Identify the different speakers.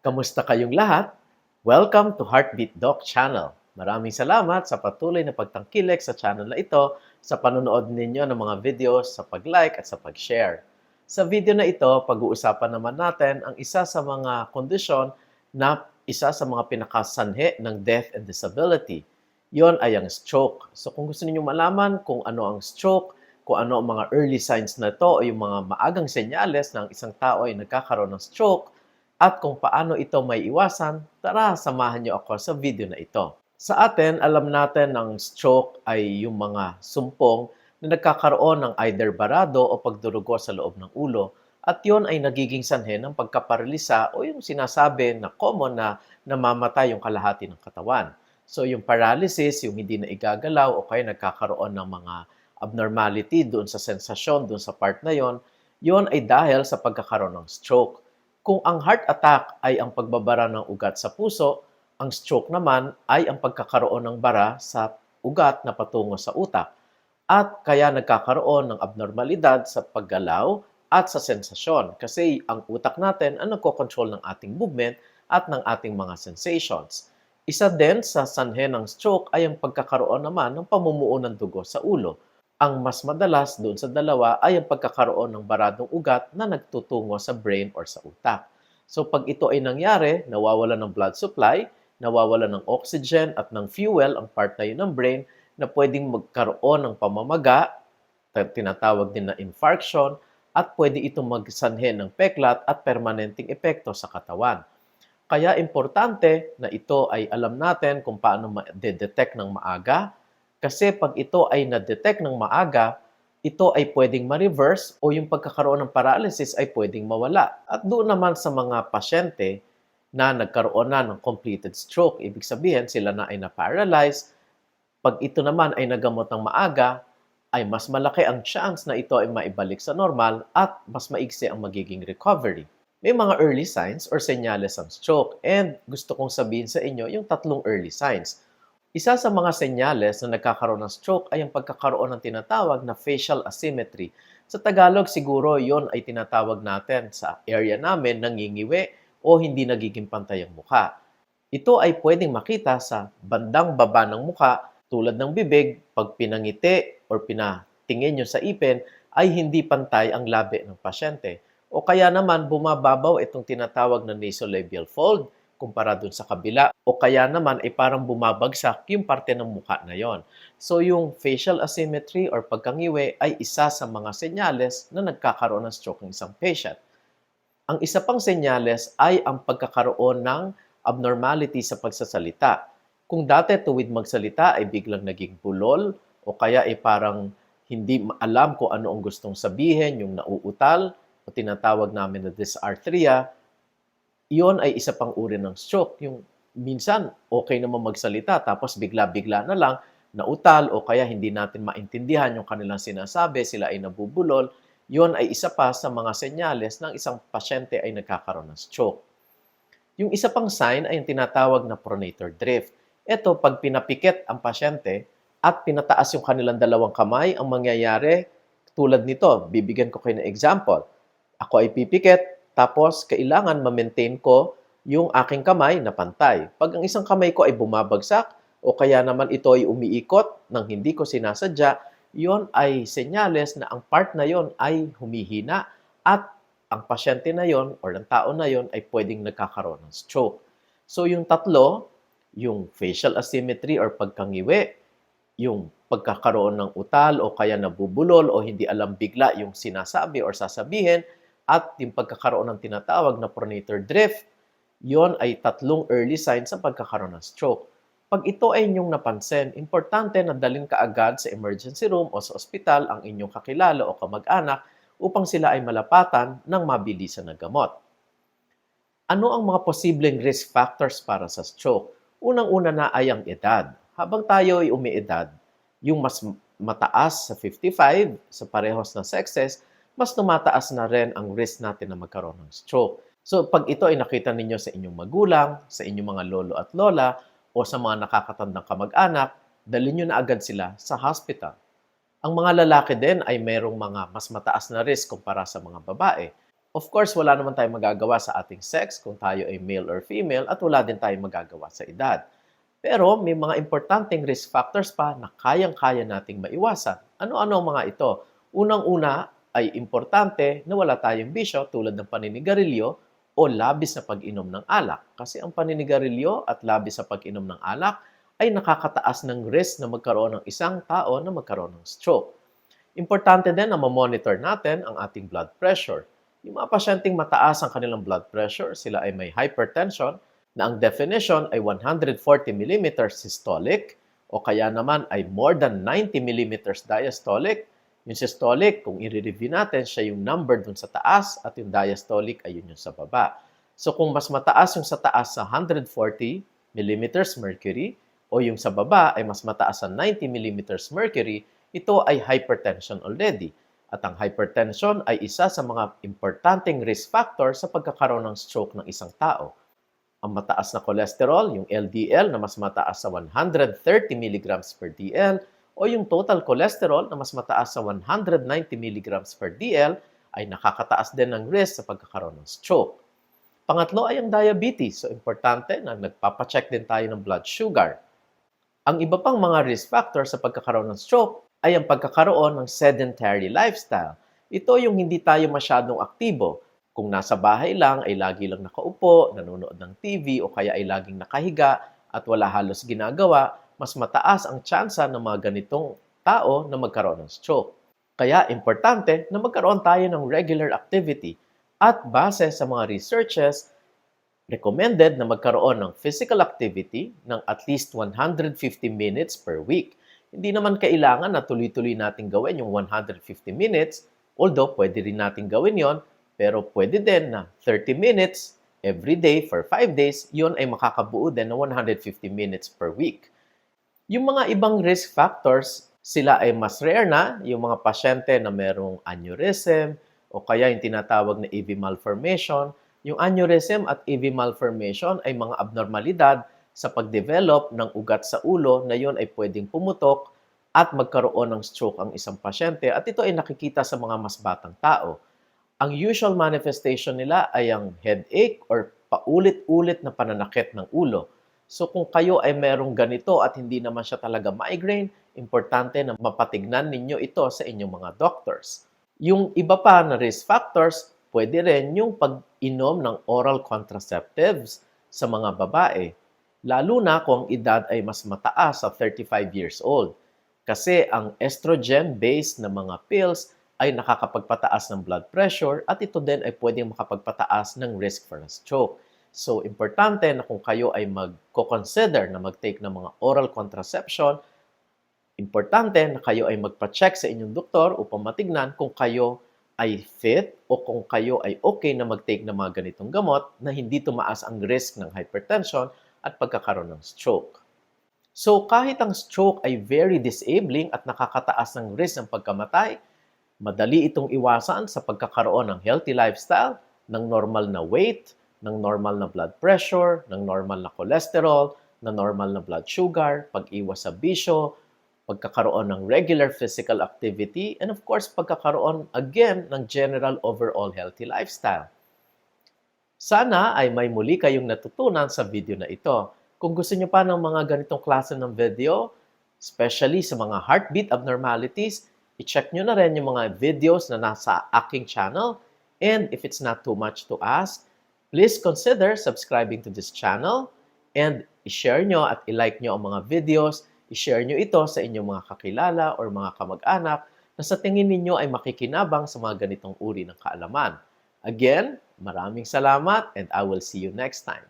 Speaker 1: Kamusta kayong lahat? Welcome to Heartbeat Doc Channel. Maraming salamat sa patuloy na pagtangkilik sa channel na ito sa panonood ninyo ng mga videos, sa pag-like at sa pag-share. Sa video na ito, pag-uusapan naman natin ang isa sa mga kondisyon na isa sa mga pinakasanhe ng death and disability. Yon ay ang stroke. So kung gusto niyo malaman kung ano ang stroke, kung ano ang mga early signs na ito o yung mga maagang senyales ng isang tao ay nagkakaroon ng stroke, at kung paano ito may iwasan, tara samahan niyo ako sa video na ito. Sa atin, alam natin ng stroke ay yung mga sumpong na nagkakaroon ng either barado o pagdurugo sa loob ng ulo at yon ay nagiging sanhe ng pagkaparalisa o yung sinasabi na common na namamatay yung kalahati ng katawan. So yung paralysis, yung hindi na igagalaw o kaya nagkakaroon ng mga abnormality doon sa sensasyon, doon sa part na yon, yon ay dahil sa pagkakaroon ng stroke. Kung ang heart attack ay ang pagbabara ng ugat sa puso, ang stroke naman ay ang pagkakaroon ng bara sa ugat na patungo sa utak at kaya nagkakaroon ng abnormalidad sa paggalaw at sa sensasyon kasi ang utak natin ang nagkocontrol ng ating movement at ng ating mga sensations. Isa din sa sanhe ng stroke ay ang pagkakaroon naman ng pamumuo ng dugo sa ulo. Ang mas madalas doon sa dalawa ay ang pagkakaroon ng baradong ugat na nagtutungo sa brain or sa utak. So pag ito ay nangyari, nawawala ng blood supply, nawawala ng oxygen at ng fuel ang part na yun ng brain na pwedeng magkaroon ng pamamaga, tinatawag din na infarction, at pwede itong magsanhe ng peklat at permanenteng epekto sa katawan. Kaya importante na ito ay alam natin kung paano ma-detect ng maaga kasi pag ito ay na-detect ng maaga, ito ay pwedeng ma-reverse o yung pagkakaroon ng paralysis ay pwedeng mawala. At doon naman sa mga pasyente na nagkaroon na ng completed stroke, ibig sabihin sila na ay na-paralyze, pag ito naman ay nagamot ng maaga, ay mas malaki ang chance na ito ay maibalik sa normal at mas maigsi ang magiging recovery. May mga early signs or senyales ang stroke and gusto kong sabihin sa inyo yung tatlong early signs. Isa sa mga senyales na nagkakaroon ng stroke ay ang pagkakaroon ng tinatawag na facial asymmetry. Sa Tagalog siguro yon ay tinatawag natin sa area namin nangingiwi o hindi nagiging pantay ang mukha. Ito ay pwedeng makita sa bandang baba ng mukha tulad ng bibig, pag pinangiti or pinatingin nyo sa ipin, ay hindi pantay ang labi ng pasyente. O kaya naman bumababaw itong tinatawag na nasolabial fold kumpara dun sa kabila. O kaya naman ay parang bumabagsak yung parte ng mukha na yon. So yung facial asymmetry or pagkangiwi ay isa sa mga senyales na nagkakaroon ng stroke ng isang patient. Ang isa pang senyales ay ang pagkakaroon ng abnormality sa pagsasalita. Kung dati tuwid magsalita ay biglang naging bulol o kaya ay parang hindi alam kung ano ang gustong sabihin, yung nauutal o tinatawag namin na dysarthria, iyon ay isa pang uri ng stroke. Yung minsan okay naman magsalita tapos bigla-bigla na lang nautal o kaya hindi natin maintindihan yung kanilang sinasabi, sila ay nabubulol, yon ay isa pa sa mga senyales ng isang pasyente ay nagkakaroon ng stroke. Yung isa pang sign ay yung tinatawag na pronator drift. Ito, pag pinapikit ang pasyente at pinataas yung kanilang dalawang kamay, ang mangyayari, tulad nito, bibigyan ko kayo ng example. Ako ay pipikit, tapos kailangan ma-maintain ko yung aking kamay na pantay. Pag ang isang kamay ko ay bumabagsak, o kaya naman ito ay umiikot nang hindi ko sinasadya, yon ay senyales na ang part na yon ay humihina at ang pasyente na yon or ang tao na yon ay pwedeng nagkakaroon ng stroke. So yung tatlo, yung facial asymmetry or pagkangiwi, yung pagkakaroon ng utal o kaya nabubulol o hindi alam bigla yung sinasabi or sasabihin, at yung pagkakaroon ng tinatawag na pronator drift, yon ay tatlong early signs sa pagkakaroon ng stroke. Pag ito ay inyong napansin, importante na dalhin ka agad sa emergency room o sa ospital ang inyong kakilala o kamag-anak upang sila ay malapatan ng mabilisan na gamot. Ano ang mga posibleng risk factors para sa stroke? Unang-una na ay ang edad. Habang tayo ay umiedad, yung mas mataas sa 55 sa parehas na sexes, mas tumataas na rin ang risk natin na magkaroon ng stroke. So pag ito ay nakita ninyo sa inyong magulang, sa inyong mga lolo at lola, o sa mga nakakatandang kamag-anak, dalhin nyo na agad sila sa hospital. Ang mga lalaki din ay mayroong mga mas mataas na risk kumpara sa mga babae. Of course, wala naman tayong magagawa sa ating sex kung tayo ay male or female at wala din tayong magagawa sa edad. Pero may mga importanteng risk factors pa na kayang-kaya nating maiwasan. Ano-ano ang mga ito? Unang-una ay importante na wala tayong bisyo tulad ng paninigarilyo o labis na pag-inom ng alak. Kasi ang paninigarilyo at labis sa pag-inom ng alak ay nakakataas ng risk na magkaroon ng isang tao na magkaroon ng stroke. Importante din na mamonitor natin ang ating blood pressure. Yung mga pasyenteng mataas ang kanilang blood pressure, sila ay may hypertension na ang definition ay 140 mm systolic o kaya naman ay more than 90 mm diastolic. Yung systolic, kung i-review natin, siya yung number dun sa taas at yung diastolic ay yun yung sa baba. So kung mas mataas yung sa taas sa 140 mm mercury o yung sa baba ay mas mataas sa 90 mm mercury, ito ay hypertension already. At ang hypertension ay isa sa mga importanteng risk factor sa pagkakaroon ng stroke ng isang tao. Ang mataas na cholesterol, yung LDL na mas mataas sa 130 mg per DL o yung total cholesterol na mas mataas sa 190 mg per DL ay nakakataas din ng risk sa pagkakaroon ng stroke. Pangatlo ay ang diabetes. So importante na nagpapacheck din tayo ng blood sugar. Ang iba pang mga risk factor sa pagkakaroon ng stroke ay ang pagkakaroon ng sedentary lifestyle. Ito yung hindi tayo masyadong aktibo. Kung nasa bahay lang ay lagi lang nakaupo, nanonood ng TV o kaya ay laging nakahiga at wala halos ginagawa, mas mataas ang tsansa ng mga ganitong tao na magkaroon ng stroke. Kaya importante na magkaroon tayo ng regular activity at base sa mga researches, recommended na magkaroon ng physical activity ng at least 150 minutes per week. Hindi naman kailangan na tuloy-tuloy natin gawin yung 150 minutes, although pwede rin natin gawin yon, pero pwede din na 30 minutes every day for 5 days, yon ay makakabuo din ng 150 minutes per week. Yung mga ibang risk factors, sila ay mas rare na, yung mga pasyente na merong aneurysm o kaya yung tinatawag na AV malformation. Yung aneurysm at AV malformation ay mga abnormalidad sa pagdevelop ng ugat sa ulo na yon ay pwedeng pumutok at magkaroon ng stroke ang isang pasyente at ito ay nakikita sa mga mas batang tao. Ang usual manifestation nila ay ang headache or paulit-ulit na pananakit ng ulo. So kung kayo ay merong ganito at hindi naman siya talaga migraine, importante na mapatignan ninyo ito sa inyong mga doctors. Yung iba pa na risk factors, pwede rin yung pag-inom ng oral contraceptives sa mga babae. Lalo na kung edad ay mas mataas sa 35 years old. Kasi ang estrogen-based na mga pills ay nakakapagpataas ng blood pressure at ito din ay pwedeng makapagpataas ng risk for a stroke. So, importante na kung kayo ay magko-consider na mag-take ng mga oral contraception, importante na kayo ay magpa-check sa inyong doktor upang matignan kung kayo ay fit o kung kayo ay okay na mag-take ng mga ganitong gamot na hindi tumaas ang risk ng hypertension at pagkakaroon ng stroke. So, kahit ang stroke ay very disabling at nakakataas ng risk ng pagkamatay, madali itong iwasan sa pagkakaroon ng healthy lifestyle, ng normal na weight, ng normal na blood pressure, ng normal na cholesterol, ng normal na blood sugar, pag-iwas sa bisyo, pagkakaroon ng regular physical activity, and of course, pagkakaroon again ng general overall healthy lifestyle. Sana ay may muli kayong natutunan sa video na ito. Kung gusto niyo pa ng mga ganitong klase ng video, especially sa mga heartbeat abnormalities, i-check nyo na rin yung mga videos na nasa aking channel. And if it's not too much to ask, please consider subscribing to this channel and i-share nyo at i-like nyo ang mga videos. I-share nyo ito sa inyong mga kakilala or mga kamag-anak na sa tingin ninyo ay makikinabang sa mga ganitong uri ng kaalaman. Again, maraming salamat and I will see you next time.